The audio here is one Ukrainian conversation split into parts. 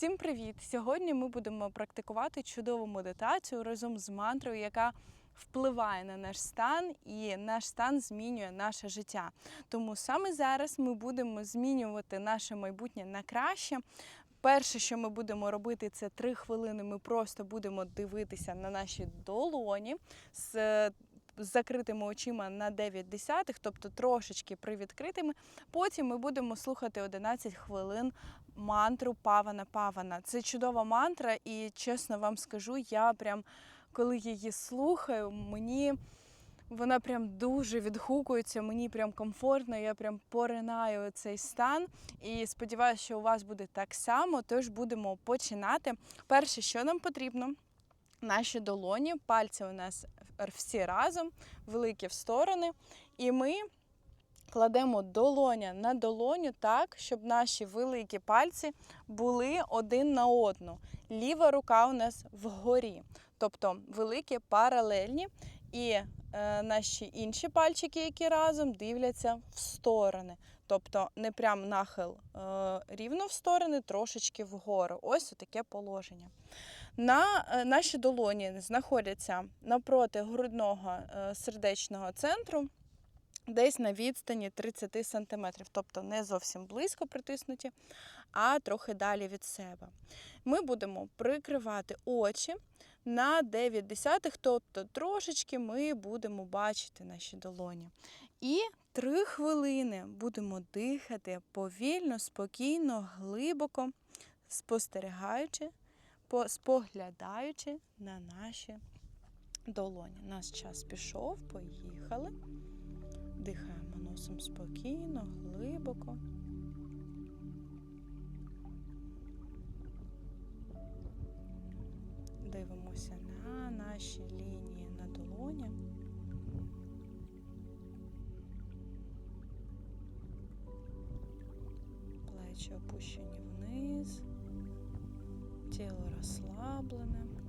Всім привіт! Сьогодні ми будемо практикувати чудову медитацію разом з мантрою, яка впливає на наш стан, і наш стан змінює наше життя. Тому саме зараз ми будемо змінювати наше майбутнє на краще. Перше, що ми будемо робити, це три хвилини. Ми просто будемо дивитися на наші долоні з з закритими очима на 9 десятих, тобто трошечки привідкритими. Потім ми будемо слухати 11 хвилин мантру Павана Павана. Це чудова мантра, і чесно вам скажу, я прям коли її слухаю, мені вона прям дуже відгукується, мені прям комфортно, я прям поринаю цей стан. І сподіваюся, що у вас буде так само. Тож будемо починати. Перше, що нам потрібно. Наші долоні, пальці у нас всі разом, великі в сторони. І ми кладемо долоня на долоню так, щоб наші великі пальці були один на одну. Ліва рука у нас вгорі, тобто великі паралельні. І е, наші інші пальчики, які разом дивляться в сторони. Тобто не прям нахил е, рівно в сторони, трошечки вгору. Ось таке положення. На е, наші долоні знаходяться напроти грудного е, сердечного центру, десь на відстані 30 см, тобто не зовсім близько притиснуті, а трохи далі від себе. Ми будемо прикривати очі на 9 десятих, тобто трошечки ми будемо бачити наші долоні. І три хвилини будемо дихати повільно, спокійно, глибоко, спостерігаючи, по- споглядаючи на наші долоні. Наш час пішов, поїхали. Дихаємо носом спокійно, глибоко. Дивимося на наші лінії на долоні. Плечі опущені вниз, тіло розслаблене.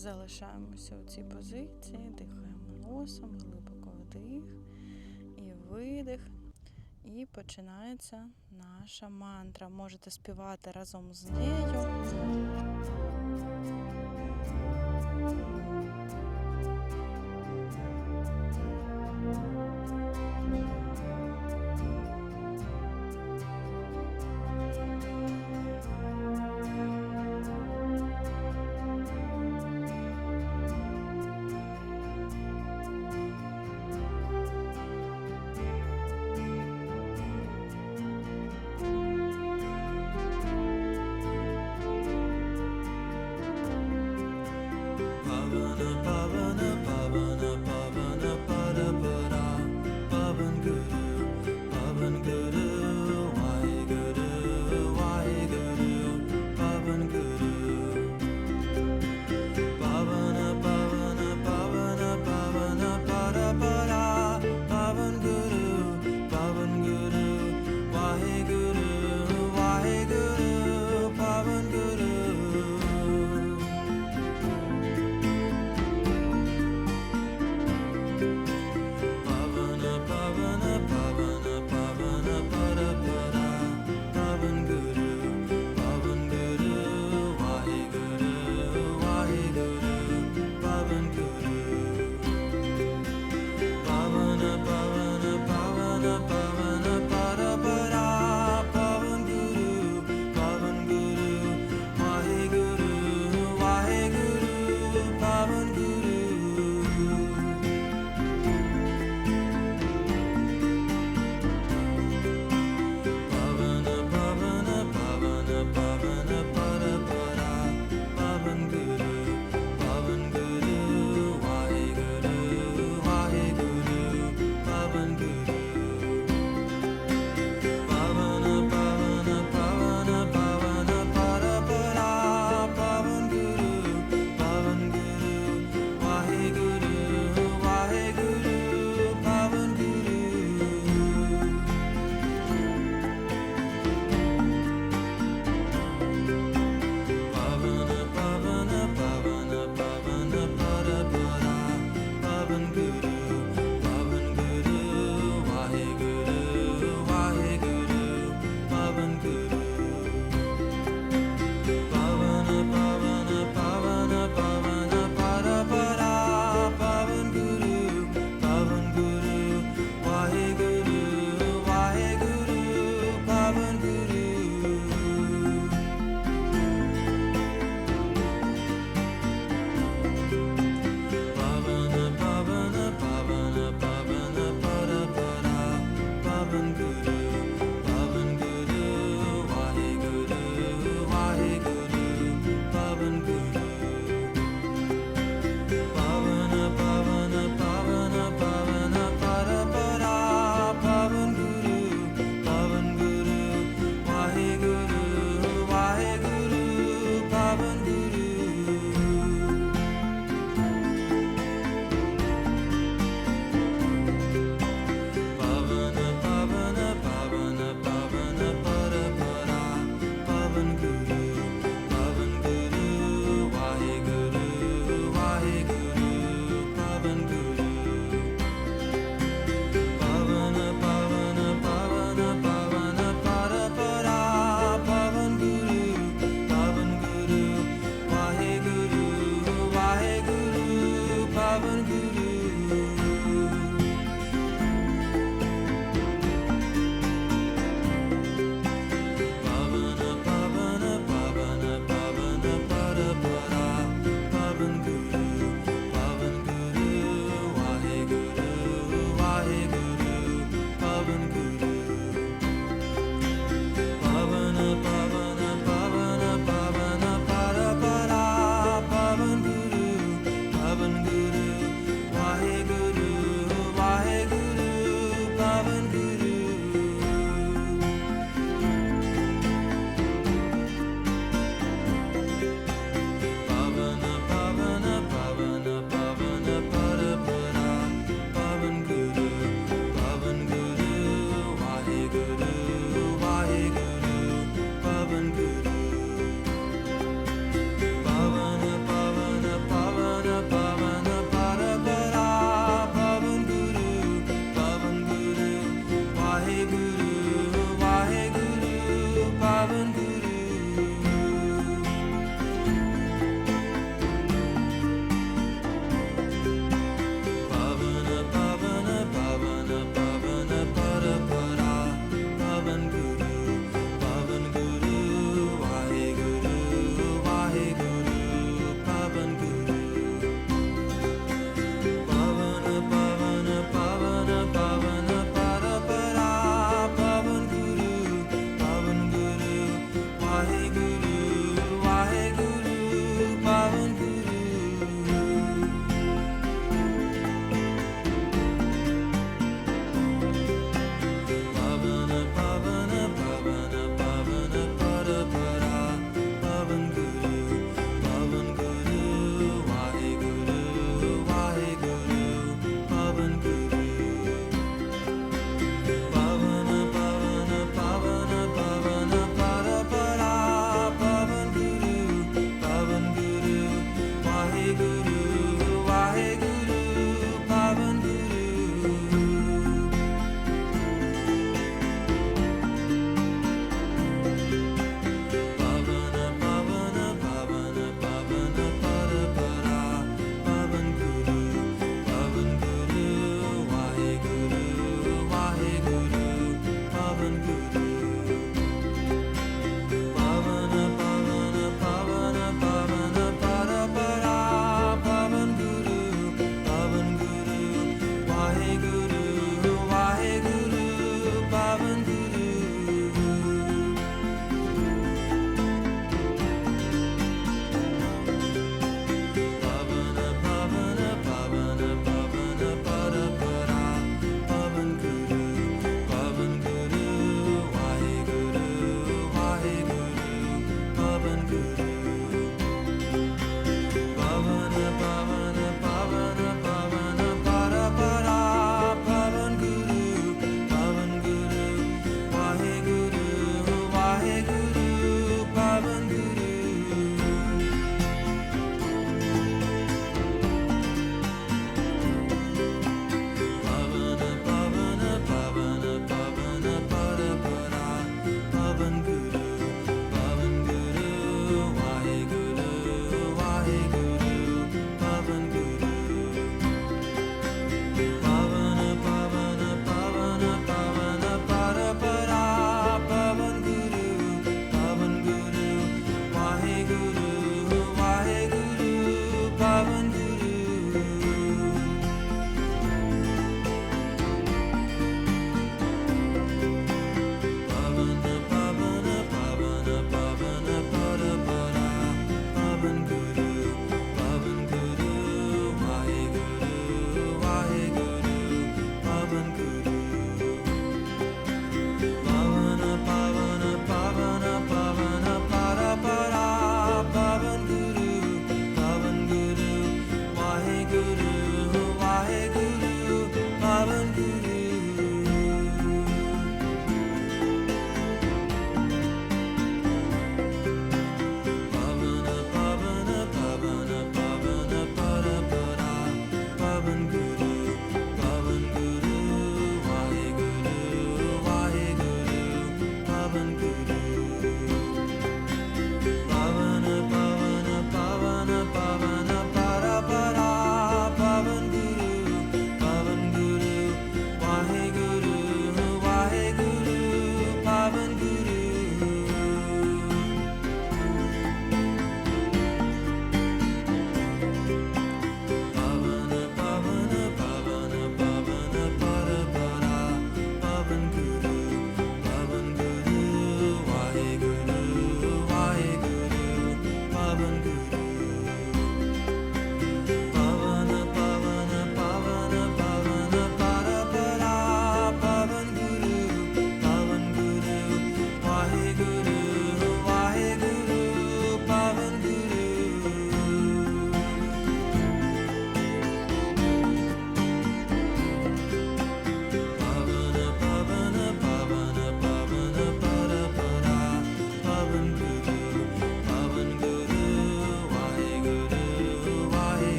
Залишаємося у цій позиції, дихаємо носом, глибоко вдих і видих. І починається наша мантра. Можете співати разом з нею. Pavana common good.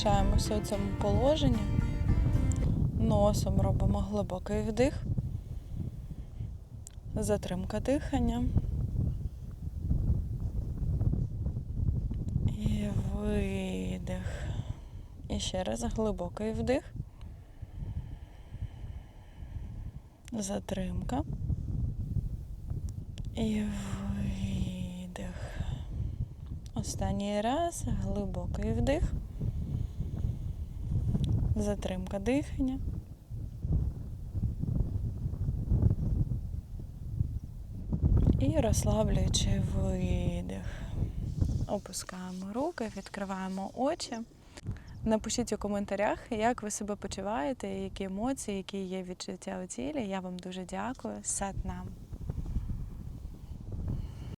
Залишаємося у цьому положенні. Носом робимо глибокий вдих. Затримка дихання. І видих. І ще раз глибокий вдих. Затримка. І видих. Останній раз глибокий вдих. Затримка дихання. І розслаблюючи видих. Опускаємо руки, відкриваємо очі. Напишіть у коментарях, як ви себе почуваєте, які емоції, які є відчуття у тілі. Я вам дуже дякую. Сет нам.